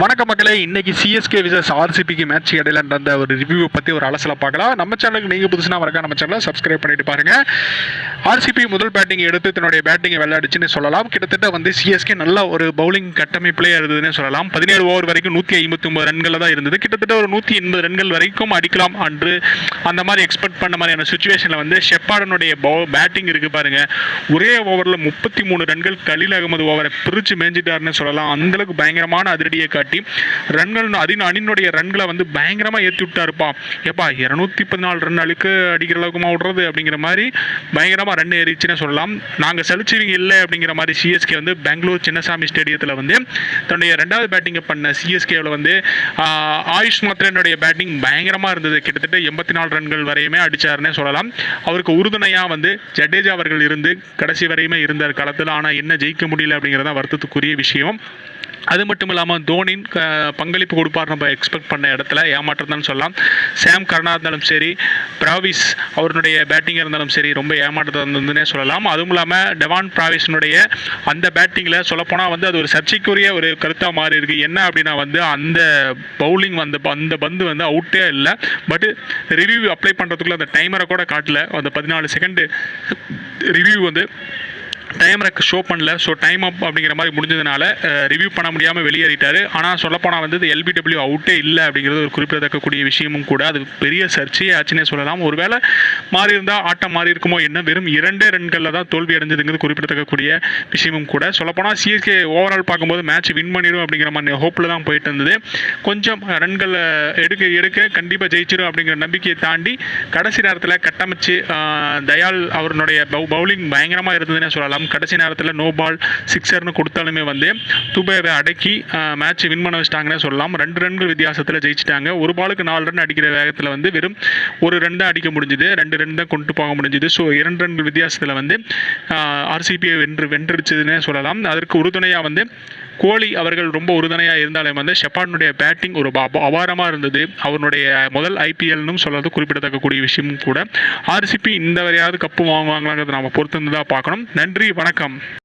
வணக்க மக்களே. இன்னைக்கு சிஎஸ்கே விசஸ் ஆர்சிபிக்கு மேட்ச் இடையில நடந்த ஒரு ரிவ்யூ பற்றி ஒரு அலசல பார்க்கலாம். நம்ம சேனலுக்கு நீங்கள் புதுசுனா வரக்கா நம்ம சேனலை சப்ஸ்கிரைப் பண்ணிட்டு பாருங்க. ஆர்சிபி முதல் பேட்டிங் எடுத்து தன்னுடைய பேட்டிங்கை விளையாடுச்சுன்னு சொல்லலாம். கிட்டத்தட்ட வந்து சிஎஸ்கே நல்ல ஒரு பவுலிங் கட்டமைப்பிலே இருந்ததுன்னு சொல்லலாம். பதினேழு ஓவர் வரைக்கும் நூற்றி ஐம்பத்தி ஒன்பது ரன்களில் தான் இருந்தது. கிட்டத்தட்ட ஒரு நூற்றி எண்பது ரன்கள் வரைக்கும் அடிக்கலாம் அன்று அந்த மாதிரி எக்ஸ்பெக்ட் பண்ண மாதிரியான சுச்சுவேஷனில் வந்து ஷெப்பாடனுடைய பேட்டிங் இருக்கு பாருங்க. ஒரே ஓவரில் முப்பத்தி மூணு ரன்கள் கலீல் அகமது ஓவரை பிரித்து மேஞ்சிட்டாருன்னு சொல்லலாம். அந்தளவுக்கு பயங்கரமான அதிரடியை காட்டி ரன்கள் அதின் அணினுடைய ரன்களை வந்து பயங்கரமாக ஏற்றி விட்டாருப்பா. ஏப்பா இரநூத்தி பதினாலு ரன் அழுக்கு அடிக்கிற அளவுக்குமா விடுறது அப்படிங்கிற மாதிரி பயங்கரமாக ரன் ஏறிச்சுன்னு சொல்லலாம். நாங்கள் செலுச்சிவிங்க இல்லை அப்படிங்கிற மாதிரி சிஎஸ்கே வந்து பெங்களூர் சின்னசாமி ஸ்டேடியத்தில் வந்து தன்னுடைய ரெண்டாவது பேட்டிங்கை பண்ண சிஎஸ்கேவில் வந்து ஆயுஷ் மாத்திரனுடைய பேட்டிங் பயங்கரமாக இருந்தது. கிட்டத்தட்ட எண்பத்தி நாலு ரன்கள் வரையுமே அடிச்சாருன்னே சொல்லலாம். அவருக்கு உறுதுணையாக வந்து ஜடேஜா அவர்கள் இருந்து கடைசி வரையுமே இருந்தார் களத்தில். ஆனால் என்ன ஜெயிக்க முடியல அப்படிங்கிறதான் வருத்தத்துக்குரிய விஷயம். அது மட்டும் இல்லாமல் தோனின் பங்களிப்பு கொடுப்பார் நம்ம எக்ஸ்பெக்ட் பண்ண இடத்துல ஏமாற்றம்னு சொல்லலாம். சாம் கர்ணா இருந்தாலும் சரி பிராவிஸ் அவருடைய பேட்டிங்காக இருந்தாலும் சரி ரொம்ப ஏமாற்றத்தை இருந்ததுன்னே சொல்லலாம். அதுவும் இல்லாமல் டெவான் பிராவிஸினுடைய அந்த பேட்டிங்கில் சொல்லப்போனால் வந்து அது ஒரு சர்ச்சைக்குரிய ஒரு கருத்தாக மாறி இருக்கு. என்ன அப்படின்னா வந்து அந்த பவுலிங் வந்த அந்த பந்து வந்து அவுட்டே இல்லை. பட் ரிவ்யூ அப்ளை பண்ணுறதுக்குள்ள அந்த டைமரை கூட காட்டல. அந்த பதினாலு செகண்டு ரிவ்யூ வந்து டைமரை ஷோ பண்ணல. ஸோ டைம் அப் அப்படிங்கிற மாதிரி முடிஞ்சதுனால ரிவ்யூ பண்ண முடியாமல் வெளியேறிட்டார். ஆனால் சொல்லப்போனால் வந்து இது எல்பிடபிள்யூ அவுட்டே இல்லை அப்படிங்கிறது ஒரு குறிப்பிடத்தக்கக்கூடிய விஷயமும் கூட அது பெரிய சர்ச்சையே ஆச்சுன்னே சொல்லலாம். ஒருவேளை மாறி இருந்தால் ஆட்டம் மாறி இருக்குமோ என்ன வெறும் இரண்டே ரன்களில் தான் தோல்வி அடைஞ்சதுங்கிறது குறிப்பிடத்தக்கக்கூடிய விஷயமும் கூட. சொல்லப்போனால் சிஎஸ்கே ஓவரால் பார்க்கும்போது மேட்ச் வின் பண்ணிடும் அப்படிங்கிற மாதிரி ஹோப்பில் தான் போயிட்டு இருந்தது. கொஞ்சம் ரன்கள் எடுக்க எடுக்க கண்டிப்பாக ஜெயிச்சிடும் அப்படிங்கிற நம்பிக்கையை தாண்டி கடைசி நேரத்தில் கட்டமைச்சு தயால் அவருடைய பவுலிங் பயங்கரமாக இருந்ததுன்னே சொல்லலாம். கடைசி நேரத்தில் நோ பால் சிக்ஸர்னு கொடுத்தாலுமே வந்து துபேவை அடக்கி மேட்ச் வின் பண்ண வச்சிட்டாங்கன்னே சொல்லலாம். ரெண்டு ரன்கள் வித்தியாசத்தில் ஜெயிச்சிட்டாங்க. ஒரு பாலுக்கு நாலு ரன் அடிக்கிற வேகத்தில் வந்து வெறும் ஒரு ரன் தான் அடிக்க முடிஞ்சுது. ரெண்டு ரன் தான் கொண்டு போக முடிஞ்சுது. ஸோ இரண்டு ரன்கள் வித்தியாசத்தில் வந்து ஆர்சிபியை வென்று வென்றுடுச்சதுன்னே சொல்லலாம். அதற்கு உறுதுணையாக வந்து கோலி அவர்கள் ரொம்ப உறுதுணையாக இருந்தாலும் வந்து ஷெப்பார்னுடைய பேட்டிங் ஒரு அபாரமாக இருந்தது. அவருடைய முதல் ஐபிஎல்னும் சொல்கிறது குறிப்பிடத்தக்கக்கூடிய விஷயமும் கூட. ஆர்சிபி இந்த வரையாவது கப்பு வாங்குவாங்களாங்கிறத நம்ம பொறுத்து தான் பார்க்கணும். நன்றி வணக்கம்.